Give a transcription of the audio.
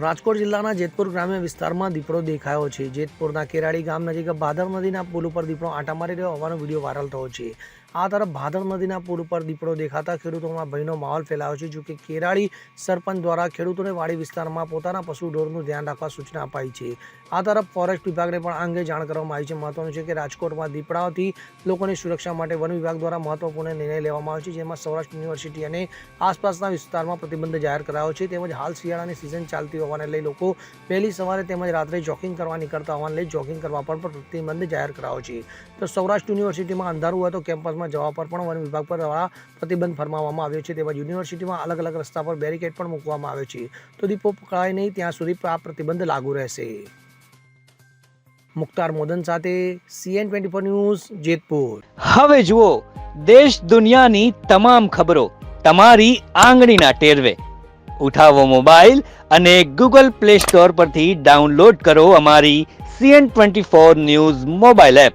રાજકોટ જિલ્લાના જેતપુર ગ્રામ્ય વિસ્તારમાં દીપડો દેખાયો છે. જેતપુરના કેરાળી ગામ નજીક ભાદર નદીના પુલ ઉપર દીપડો આંટા મારી રહ્યો હોવાનો વીડિયો વાયરલ થયો છે. આ તરફ ભાદર નદીના પુલ ઉપર દીપડો દેખાતા ખેડૂતોમાં ભયનો માહોલ ફેલાયો છે જોકે કેરાળી સરપંચ દ્વારા ખેડૂતોને વાડી વિસ્તારમાં પોતાના પશુ ઢોરનું ધ્યાન રાખવા સૂચના અપાઈ છે. આ તરફ ફોરેસ્ટ વિભાગને પણ આ અંગે જાણ કરવામાં આવી છે. મહત્વનું છે કે રાજકોટમાં દીપડાઓથી લોકોની સુરક્ષા માટે વન વિભાગ દ્વારા મહત્વપૂર્ણ નિર્ણય લેવામાં આવ્યો છે, જેમાં સૌરાષ્ટ્ર યુનિવર્સિટી અને આસપાસના વિસ્તારમાં પ્રતિબંધ જાહેર કરાયો છે. તેમજ હાલ શિયાળાની સિઝન ચાલતી હોવાને લઈ લોકો વહેલી સવારે તેમજ રાત્રે જોગિંગ કરવા નીકળતા હોવાને લઈ જોગિંગ કરવા પર પ્રતિબંધ જાહેર કરાયો છે. તો સૌરાષ્ટ્ર યુનિવર્સિટીમાં અંધારું હોય તો કેમ્પસમાં જવા પર પણ વન વિભાગ પર દ્વારા પ્રતિબંધ ફરમાવવામાં આવ્યો છે. તેમજ યુનિવર્સિટીમાં અલગ અલગ રસ્તા પર બેરિકેડ પણ મૂકવામાં આવ્યો છે. તો દીપો પકડાય નહીં, ત્યાં સુધી આ પ્રતિબંધ લાગુ રહેશે. મુખ્તાર મોદન સાથે CN twenty four news, Jetpur. હવે જુઓ, દેશ દુનિયાની તમામ ખબરો તમારી આંગળીના ટેરવે. ઉઠાવો મોબાઈલ અને ગૂગલ પ્લે સ્ટોર પરથી ડાઉનલોડ કરો અમારી CN twenty four news mobile app.